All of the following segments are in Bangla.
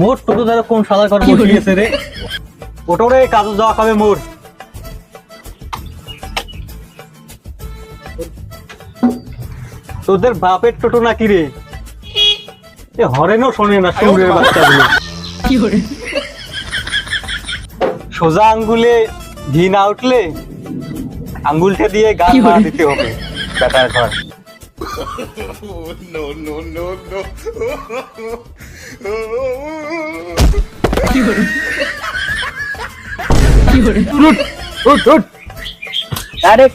মোট টোটো ধরে কোন সাদা করে বসিয়েছে রে ওটো রে? কাজে যাওয়া খাবে মোর? তোদের বাপের টোটো নাকি রে? এ হরেনও শোনে না সুরের বাচ্চাগুলো। সোজা আঙ্গুলে ঘি না উঠলে আঙ্গুলটা দিয়ে গান মারা দিতে হবে বেটার ঘর। আরে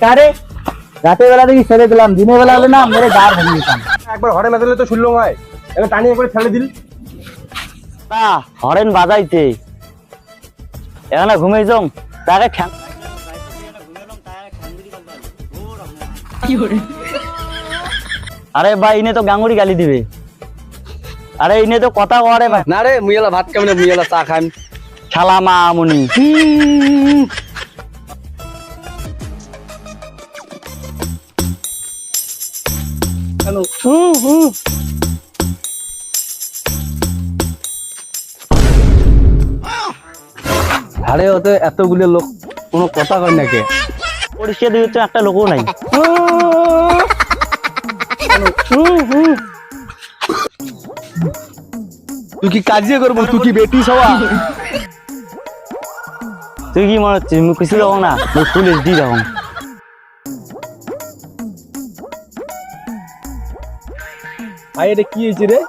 কারে? রাতের বেলা দেখি ছেড়ে দিলাম দিনের বেলা হলে না মেরে গার ভেঙে দিতাম একবার হরে মেদালে তো শুনলো ভাই এবার টানিয়ে করে ছেড়ে দিল। তা হরেন বাজাইতে। এখানে ঘুমিয়ে যাও তাকে আরে ভাই ইনে তো গাঙ্গুরি গালি দিবে। আরে ইনে তো কথা করে ভাই না রে মুইলা ভাত কেমন মুইলা চা খান শালা মা আমনি আরে ওতে এতগুলো লোক কোনো কথা কয় নাকি পরিষ্কার দিয়ে একটা লোকও নাই। তুই কি কাজিয়ে করব? তুই কি বেটি সবা? তুই কি মনে হচ্ছে? মুখ কিছু দেখো না? পুলিশ দি দেখো ভাই এটা কি হয়েছে রে?